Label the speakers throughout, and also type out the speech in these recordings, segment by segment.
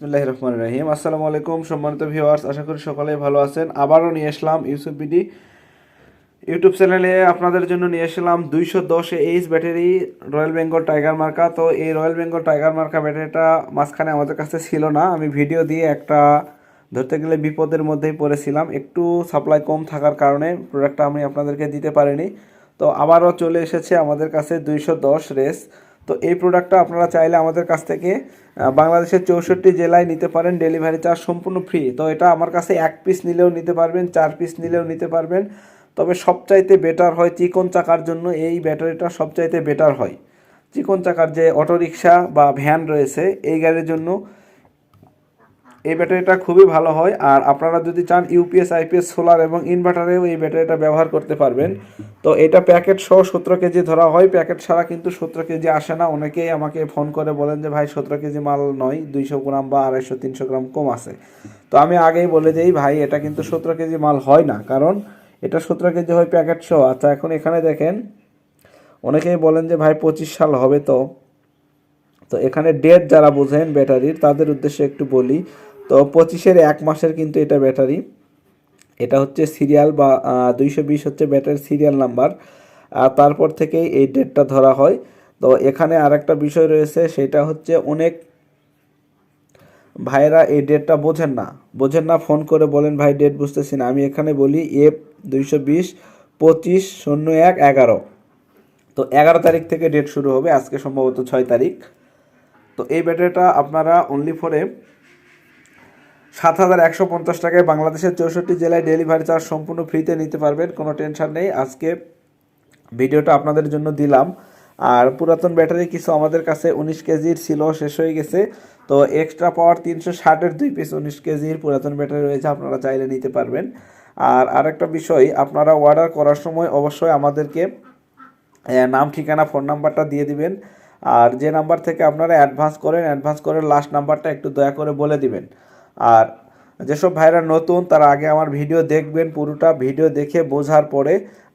Speaker 1: বিসমিল্লাহ রহমান রহিম আসসালামু আলাইকুম, সম্মানিত ভিউয়ার্স, আশা করি সকলেই ভালো আছেন। আবারও নিয়ে আসলাম ইউসুফ বিডি ইউটিউব চ্যানেলে। আপনাদের জন্য নিয়ে আসলাম দুইশো দশ H battery royal Bengal tiger মার্কা। তো এই রয়্যাল বেঙ্গল টাইগার মার্কা ব্যাটারিটা মাঝখানে আমাদের কাছে ছিল না। আমি ভিডিও দিয়ে একটা ধরতে গেলে বিপদের মধ্যেই পড়েছিলাম। একটু সাপ্লাই কম থাকার কারণে প্রোডাক্টটা আমি আপনাদেরকে দিতে পারিনি। তো আবারও চলে এসেছে আমাদের কাছে দুইশো দশ রেস। তো এই প্রোডাক্টটা আপনারা চাইলে আমাদের কাছ থেকে বাংলাদেশের চৌষট্টি জেলায় নিতে পারেন। ডেলিভারি চার্জ সম্পূর্ণ ফ্রি তো এটা আমার কাছে এক পিস নিলেও নিতে পারবেন, চার পিস নিলেও নিতে পারবেন। তবে সবচাইতে বেটার হয় চিকন চাকার জন্য। এই ব্যাটারিটা সবচাইতে বেটার হয়। চিকন চাকার যে অটোরিক্সা বা ভ্যান রয়েছে, এই গাড়ির জন্য এই ব্যাটারিটা খুবই ভালো হয়। আর আপনারা যদি চান ইউপিএস, আইপিএস, সোলার এবং ইনভার্টারেও এই ব্যাটারিটা ব্যবহার করতে পারবেন। তো এটা প্যাকেট সহ সতেরো কেজি ধরা হয়। প্যাকেট ছাড়া কিন্তু সতেরো কেজি আসে না। অনেকেই আমাকে ফোন করে বলেন যে, ভাই, সতেরো কেজি মাল নয়, দুইশো গ্রাম বা আড়াইশো, তিনশো গ্রাম কম আছে। তো আমি আগেই বলে দিই, ভাই, এটা কিন্তু সতেরো কেজি মাল হয় না। কারণ এটা সতেরো কেজি হয় প্যাকেট সহ। আচ্ছা এখন এখানে দেখেন, অনেকেই বলেন যে, ভাই, পঁচিশ সাল হবে তো। তো এখানে ডেট যারা বোঝেন ব্যাটারির, তাদের উদ্দেশ্যে একটু বলি তো পঁচিশের এক মাসের কিন্তু এটা ব্যাটারি এটা হচ্ছে সিরিয়াল বা দুইশো বিশ হচ্ছে ব্যাটারির সিরিয়াল নাম্বার আর তারপর থেকেই এই ডেটটা ধরা হয়। তো এখানে আর একটা বিষয় রয়েছে, সেটা হচ্ছে অনেক ভাইরা এই ডেটটা বোঝেন না। বোঝেন না ফোন করে বলেন, ভাই ডেট বুঝতেছি না। আমি এখানে বলি এফ দুইশো বিশ পঁচিশ শূন্য এক এগারো। তো এগারো তারিখ থেকে ডেট শুরু হবে, আজকে সম্ভবত ছয় তারিখ। তো এই ব্যাটারিটা আপনারা অনলি ফরে সাত হাজার একশো পঞ্চাশ টাকায় বাংলাদেশের চৌষট্টি জেলায় ডেলিভারি চার্জ সম্পূর্ণ ফ্রিতে নিতে পারবেন, কোনো টেনশন নেই। আজকে ভিডিওটা আপনাদের জন্য দিলাম। আর পুরাতন ব্যাটারি কিছু আমাদের কাছে উনিশ কেজির ছিল, শেষ হয়ে গেছে। তো এক্সট্রা পাওয়ার তিনশো ষাটের দুই পিস উনিশ কেজির পুরাতন ব্যাটারি রয়েছে, আপনারা চাইলে নিতে পারবেন। আর আরেকটা বিষয়, আপনারা অর্ডার করার সময় অবশ্যই আমাদেরকে নাম, ঠিকানা ফোন নাম্বারটা দিয়ে দিবেন। আর যে নাম্বার থেকে আপনারা অ্যাডভান্স করেন অ্যাডভান্স করে লাস্ট নাম্বারটা একটু দয়া করে বলে দিবেন। আর যেসব ভাইরা নতুন, তারা আগে আমার ভিডিও দেখবেন পুরোটা। ভিডিও দেখে বোঝার পরে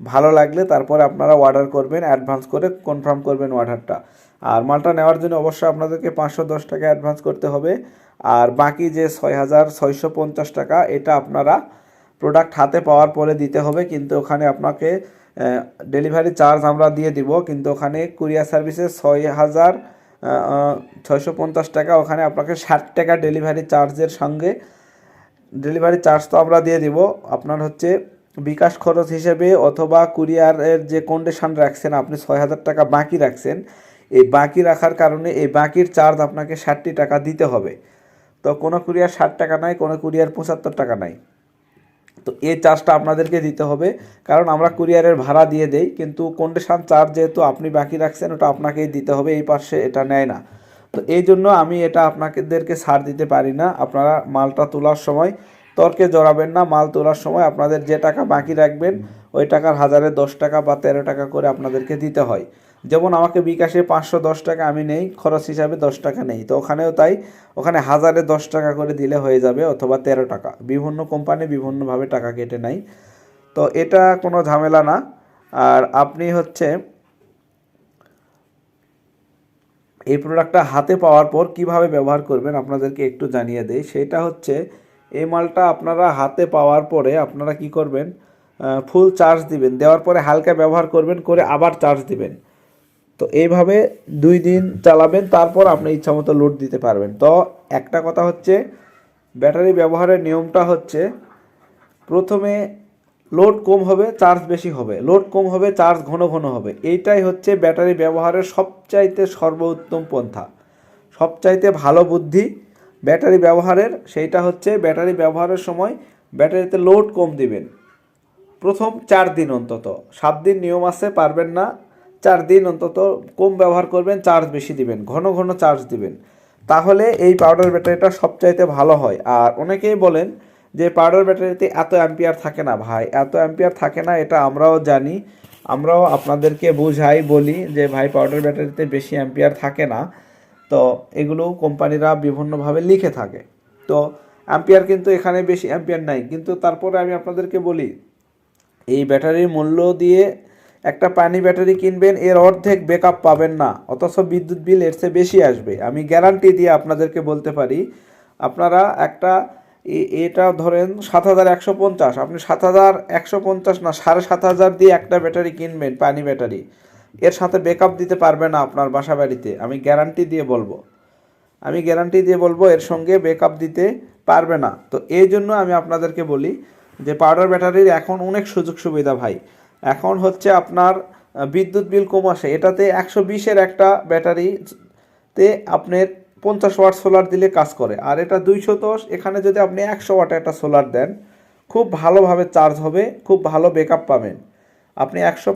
Speaker 1: ভালো লাগলে তারপরে আপনারা অর্ডার করবেন অ্যাডভান্স করে কনফার্ম করবেন অর্ডারটা আর মালটা নেওয়ার জন্য অবশ্যই আপনাদেরকে পাঁচশো দশ টাকা অ্যাডভান্স করতে হবে। আর বাকি যে ছয় হাজার ছয়শো পঞ্চাশ টাকা, এটা আপনারা প্রোডাক্ট হাতে পাওয়ার পরে দিতে হবে। কিন্তু ওখানে আপনাকে ডেলিভারি চার্জ আমরা দিয়ে দিব। কিন্তু ওখানে কুরিয়ার সার্ভিসে ছয় হাজার ছয়শো পঞ্চাশ টাকা, ওখানে আপনাকে ষাট টাকা ডেলিভারি চার্জের সঙ্গে। ডেলিভারি চার্জ তো আমরা দিয়ে দিব। আপনার হচ্ছে বিকাশ খরচ হিসেবে অথবা কুরিয়ারের যে কন্ডিশন রাখছেন, আপনি ছয় হাজার টাকা বাকি রাখছেন, এই বাকি রাখার কারণে এই বাকির চার্জ আপনাকে ষাটটি টাকা দিতে হবে। তো কোনো কুরিয়ার ষাট টাকা নাই, কোনো কুরিয়ার পঁচাত্তর টাকা নাই। তো এই চার্জটা আপনাদেরকে দিতে হবে। কারণ আমরা কুরিয়ারের ভাড়া দিয়ে দেই, কিন্তু কন্ডিশন চার্জ যেহেতু আপনি বাকি রাখছেন, ওটা আপনাকেই দিতে হবে, এই পাশে এটা নেয় না। তো এই জন্য আমি এটা আপনাদেরকে ছাড় দিতে পারি না। আপনারা মালটা তোলার সময় তর্কে জড়াবেন না। মাল তোলার সময় আপনাদের যে টাকা বাকি রাখবেন, ওই টাকার হাজারে দশ টাকা বা তেরো টাকা করে আপনাদেরকে দিতে হয়। যেমন আমাকে বিকাশে পাঁচশো দশ টাকা আমি নেই, খরচ হিসাবে দশ টাকা নেই। তো ওখানেও তাই, ওখানে হাজারে দশ টাকা করে দিলে হয়ে যাবে অথবা তেরো টাকা। বিভিন্ন কোম্পানি বিভিন্নভাবে টাকা কেটে নেয়। তো এটা কোনো ঝামেলা না। আর আপনি হচ্ছে এই প্রোডাক্টটা হাতে পাওয়ার পর কীভাবে ব্যবহার করবেন আপনাদেরকে একটু জানিয়ে দেই। সেটা হচ্ছে, এই মালটা আপনারা হাতে পাওয়ার পরে আপনারা কি করবেন ফুল চার্জ দিবেন। দেওয়ার পরে হালকা ব্যবহার করবেন, করে আবার চার্জ দিবেন। তো এইভাবে দুই দিন চালাবেন, তারপর আপনি ইচ্ছামতো লোড দিতে পারবেন। তো একটা কথা হচ্ছে, ব্যাটারি ব্যবহারের নিয়মটা হচ্ছে, প্রথমে লোড কম হবে চার্জ বেশি হবে। লোড কম হবে চার্জ ঘন ঘন হবে। এইটাই হচ্ছে ব্যাটারি ব্যবহারের সবচাইতে সর্বোত্তম পন্থা। সবচাইতে ভালো বুদ্ধি ব্যাটারি ব্যবহারের, সেইটা হচ্ছে ব্যাটারি ব্যবহারের সময় ব্যাটারিতে লোড কম দিবেন। প্রথম চার দিন অন্তত। সাত দিন নিয়ম আছে, পারবেন না। চার দিন অন্তত কম ব্যবহার করবেন চার্জ বেশি দিবেন, ঘন ঘন চার্জ দিবেন। তাহলে এই পাউডার ব্যাটারিটা সবচাইতে ভালো হয়। আর অনেকেই বলেন যে পাউডার ব্যাটারিতে এত অ্যাম্পিয়ার থাকে না ভাই, এত অ্যাম্পিয়ার থাকে না, এটা আমরাও জানি। আমরাও আপনাদেরকে বুঝাই, বলি যে ভাই পাউডার ব্যাটারিতে বেশি অ্যাম্পিয়ার থাকে না। তো এগুলো কোম্পানিরা বিভিন্নভাবে লিখে থাকে। তো অ্যাম্পিয়ার কিন্তু এখানে বেশি অ্যাম্পিয়ার নাই। কিন্তু তারপরে আমি আপনাদেরকে বলি, এই ব্যাটারির মূল্য দিয়ে একটা পানি ব্যাটারি কিনবেন, এর অর্ধেক ব্যাকআপ পাবেন না, অথচ বিদ্যুৎ বিল এর চেয়ে বেশি আসবে। আমি গ্যারান্টি দিয়ে আপনাদেরকে বলতে পারি, আপনারা একটা এটা ধরেন সাত হাজার একশো পঞ্চাশ, আপনি সাত হাজার একশো পঞ্চাশ না সাড়ে সাত হাজার দিয়ে একটা ব্যাটারি কিনবেন, পানি ব্যাটারি, এর সাথে ব্যাকআপ দিতে পারবে না আপনার বাসা বাড়িতে আমি গ্যারান্টি দিয়ে বলব। আমি গ্যারান্টি দিয়ে বলব, এর সঙ্গে ব্যাকআপ দিতে পারবে না। তো এই জন্য আমি আপনাদেরকে বলি যে পাউডার ব্যাটারির এখন অনেক সুযোগ সুবিধা ভাই। এখন হচ্ছে আপনার বিদ্যুৎ বিল কম আসে। এটাতে একশো বিশের একটা ব্যাটারিতে আপনার পঞ্চাশ ওয়াট সোলার দিলে কাজ করে। আর এটা দুইশো দশ, এখানে যদি আপনি একশো ওয়াট একটা সোলার দেন, খুব ভালোভাবে চার্জ হবে, খুব ভালো ব্যাকআপ পাবেন। আপনি একশো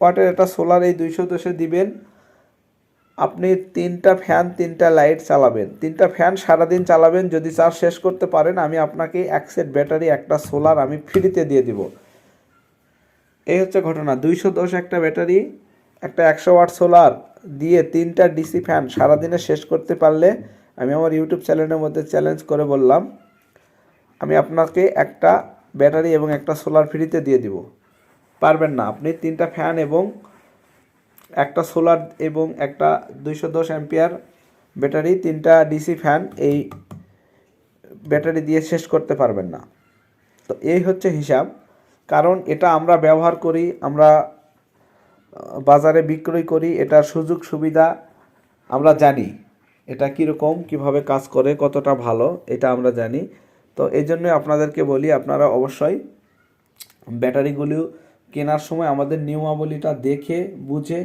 Speaker 1: ওয়াটের একটা সোলার এই দুইশো দশে দিবেন, আপনি তিনটা ফ্যান, তিনটা লাইট চালাবেন। তিনটা ফ্যান সারাদিন চালাবেন, যদি চার্জ শেষ করতে পারেন, আমি আপনাকে এক সেট ব্যাটারি, একটা সোলার আমি ফ্রিতে দিয়ে দিব। এই হচ্ছে ঘটনা। দুইশো দশ একটা ব্যাটারি, একটা একশো ওয়াট সোলার দিয়ে তিনটা ডিসি ফ্যান সারাদিনে শেষ করতে পারলে আমি আমার ইউটিউব চ্যানেলের মধ্যে চ্যালেঞ্জ করে বললাম, আমি আপনাকে একটা ব্যাটারি এবং একটা সোলার ফ্রিতে দিয়ে দিব। পারবেন না, আপনি তিনটা ফ্যান এবং একটা সোলার এবং একটা দুইশো দশ অ্যাম্পিয়ার ব্যাটারি, তিনটা ডিসি ফ্যান এই ব্যাটারি দিয়ে শেষ করতে পারবেন না। তো এই হচ্ছে হিসাব। কারণ এটা আমরা ব্যবহার করি, আমরা বাজারে বিক্রয় করি, এটার সুযোগ সুবিধা আমরা জানি। এটা কীরকম, কীভাবে কাজ করে, কতটা ভালো, এটা আমরা জানি। তো এই জন্য আপনাদেরকে বলি, আপনারা অবশ্যই ব্যাটারিগুলো কেনার সময় আমাদের নিয়মাবলীটা দেখে, বুঝে,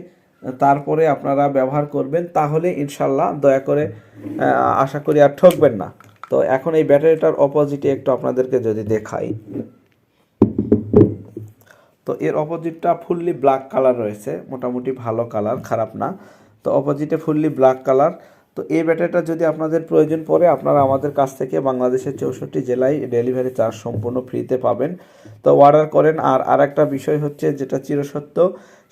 Speaker 1: তারপরে আপনারা ব্যবহার করবেন। তাহলে ইনশাল্লাহ দয়া করে আশা করি আর ঠকবেন না। তো এখন এই ব্যাটারিটার অপোজিটে একটু আপনাদেরকে যদি দেখাই। তো এর অপোজিটটা ফুললি ব্ল্যাক কালার রয়েছে, মোটামুটি ভালো কালার খারাপ না। তো অপোজিটে ফুললি ব্ল্যাক কালার তো এই ব্যাটারিটা যদি আপনাদের প্রয়োজন পড়ে, আপনারা আমাদের কাছ থেকে বাংলাদেশের চৌষট্টি জেলায় ডেলিভারি চার্জ সম্পূর্ণ ফ্রিতে পাবেন। তো অর্ডার করেন, আর আরেকটা বিষয় হচ্ছে যেটা চিরসত্য,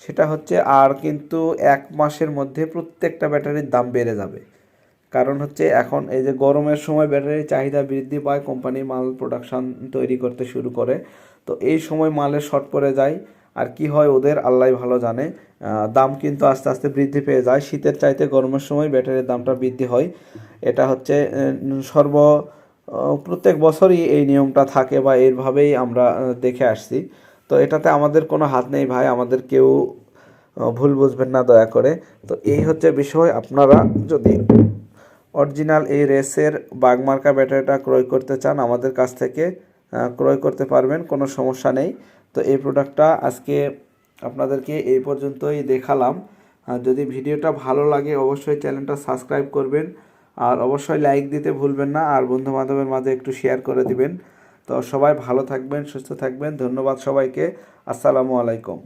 Speaker 1: সেটা হচ্ছে আর কিন্তু এক মাসের মধ্যে প্রত্যেকটা ব্যাটারির দাম বেড়ে যাবে। কারণ হচ্ছে এখন এই যে গরমের সময় ব্যাটারির চাহিদা বৃদ্ধি পায়, কোম্পানি মাল প্রোডাকশন তৈরি করতে শুরু করে। তো এই সময় মালের শর্ট পড়ে যায়। আর কি হয় ওদের, আল্লাহ ভালো জানে। দাম কিন্তু আস্তে আস্তে বৃদ্ধি পেয়ে যায়। শীতের চাইতে গরমের সময় ব্যাটারির দামটা বৃদ্ধি হয়। এটা হচ্ছে সর্ব প্রত্যেক বছরই এই নিয়মটা থাকে বা এইভাবেই আমরা দেখে আসছি। তো এটাতে আমাদের কোনো হাত নেই ভাই। আমাদের কেউ ভুল বুঝবেন না দয়া করে। তো এই হচ্ছে বিষয়। আপনারা যদি অরিজিনাল এই রেসের বাগমার্কা ব্যাটারিটা ক্রয় করতে চান আমাদের কাছ থেকে ক্রয় করতে পারবেন, কোনো সমস্যা নেই। তো এই প্রোডাক্টটা আজকে আপনাদেরকে এই পর্যন্তই দেখালাম। যদি ভিডিওটা ভালো লাগে, অবশ্যই চ্যানেলটা সাবস্ক্রাইব করবেন। আর অবশ্যই লাইক দিতে ভুলবেন না, আর বন্ধু বান্ধবের মাঝে একটু শেয়ার করে দিবেন। তো সবাই ভালো থাকবেন, সুস্থ থাকবেন। ধন্যবাদ সবাইকে। আসসালামু আলাইকুম।